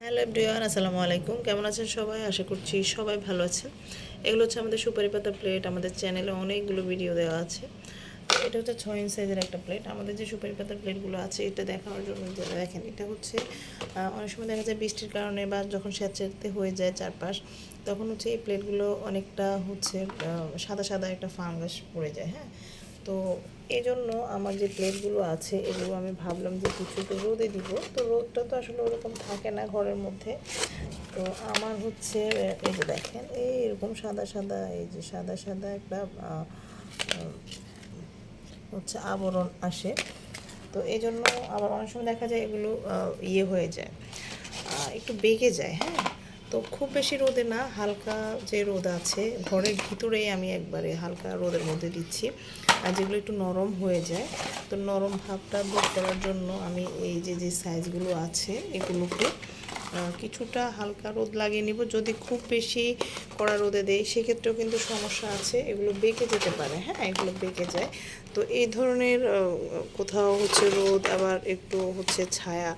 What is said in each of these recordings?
Hello everyone, আসসালামু আলাইকুম। কেমন আছেন সবাই? আশা করছি সবাই ভালো আছেন। এগুলো হচ্ছে আমাদের সুপারি পাতা প্লেট আমাদের চ্যানেলে অনেকগুলো ভিডিও দেওয়া আছে। এটা হচ্ছে ছয় ইঞ্চ সাইজের একটা প্লেট আমাদের যে সুপারি পাতার প্লেটগুলো আছে, এটা দেখানোর জন্য যে দেখেন, এটা হচ্ছে অনেক সময় দেখা যায় বৃষ্টির কারণে বা যখন স্যাঁতস্যাঁতে হয়ে যায় চারপাশ, তখন হচ্ছে এই প্লেটগুলো অনেকটা হচ্ছে সাদা সাদা একটা ফাঙ্গাস পড়ে যায় হ্যাঁ? তো এই জন্য আমার যে প্লেটগুলো আছে, এগুলো আমি ভাবলাম যে কিছু তো রোদে দিব। তো রোদটা তো আসলে ওরকম থাকে না ঘরের মধ্যে। তো আমার হচ্ছে, এই যে দেখেন, এই এরকম সাদা সাদা, এই যে সাদা সাদা একটা হচ্ছে আবরণ আসে। তো এই জন্য আবার অনেক সময় দেখা যায় এগুলো ইয়ে হয়ে যায় একটু বেঁকে যায় হ্যাঁ? তো খুব বেশি রোদে না, হালকা যে রোদ আছে, ঘরের ভিতরেই আমি একবারে হালকা রোদের মধ্যে দিচ্ছি। আর যেগুলো একটু নরম হয়ে যায়, তো নরম ভাবটা দূর করার জন্য আমি এই যে যে সাইজগুলো আছে, এগুলোকে কিছুটা হালকা রোদ লাগিয়ে নিব। যদি খুব বেশি কড়া রোদে দেয় সেক্ষেত্রেও কিন্তু সমস্যা আছে। এগুলো বেঁকে যেতে পারে হ্যাঁ? এগুলো বেঁকে যায়। তো এই ধরনের কোথাও হচ্ছে রোদ, আবার একটু হচ্ছে ছায়া,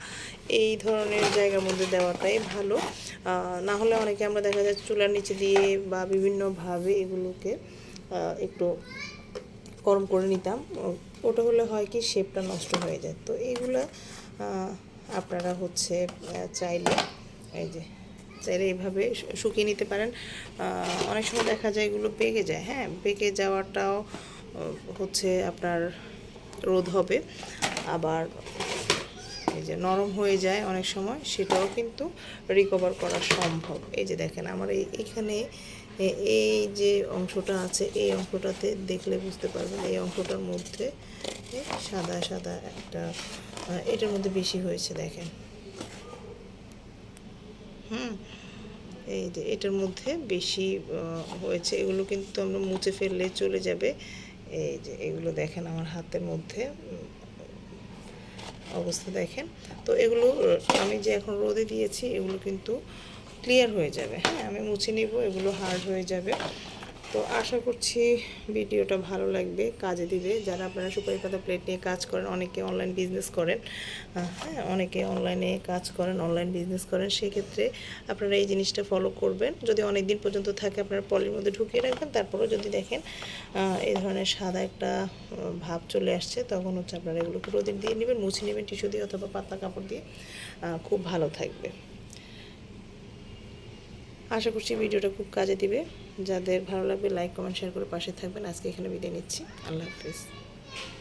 এই ধরনের জায়গার মধ্যে দেওয়াটাই ভালো। না হলে অনেকে আমরা দেখা যায় চুলার নিচে দিয়ে বা বিভিন্নভাবে এগুলোকে একটু গরম করে নিতাম। ওটা হলে হয় কি শেপটা নষ্ট হয়ে যায়। তো এইগুলো আপনারা হচ্ছে চাইলে, এই যে, চাইলে এইভাবে শুকিয়ে নিতে পারেন। অনেক সময় দেখা যায় এগুলো পেকে যায় হ্যাঁ? পেকে যাওয়াটাও হচ্ছে আপনার রোধ হবে। আবার এই যে নরম হয়ে যায় অনেক সময়, সেটাও কিন্তু রিকভার করা সম্ভব। এই যে দেখেন, আমার এই, এখানে এই যে অংশটা আছে, এই অংশটাতে দেখলে বুঝতে পারবেন, এই অংশটার মধ্যে সাদা সাদা একটা এটার মধ্যে বেশি হয়েছে, দেখেন। হুম, এই যে এটার মধ্যে বেশি হয়েছে। এগুলো কিন্তু আমরা মুছে ফেললে চলে যাবে। এই যে এগুলো দেখেন আমার হাতের মধ্যে। অবস্থা দেখেন। তো এগুলো আমি যে এখন রোদে দিয়েছি, এগুলো কিন্তু ক্লিয়ার হয়ে যাবে। হ্যাঁ আমি মুছে নিব, এগুলো হার্ড হয়ে যাবে। তো আশা করছি ভিডিওটা ভালো লাগবে, কাজে দিবে। যারা আপনারা সুপারি পাতা প্লেট নিয়ে কাজ করেন, অনেকে অনলাইন বিজনেস করেন হ্যাঁ অনেকে অনলাইনে কাজ করেন অনলাইন বিজনেস করেন, সেক্ষেত্রে আপনারা এই জিনিসটা ফলো করবেন। যদি অনেক দিন পর্যন্ত থাকে, আপনারা পলির মধ্যে ঢুকিয়ে রাখবেন। তারপরেও যদি দেখেন এই ধরনের সাদা একটা ভাব চলে আসছে, তখন হচ্ছে আপনারা এগুলোকে রোদে দিয়ে নেবেন, মুছে নেবেন টিস্যু দিয়ে অথবা পাতলা কাপড় দিয়ে। খুব ভালো থাকবে। আশা করছি ভিডিওটা খুব কাজে দিবে। যাদের ভালো লাগবে লাইক কমেন্ট শেয়ার করে পাশে থাকবেন। আজকে এখানে বিদায় নিচ্ছি। আল্লাহ হাফিজ।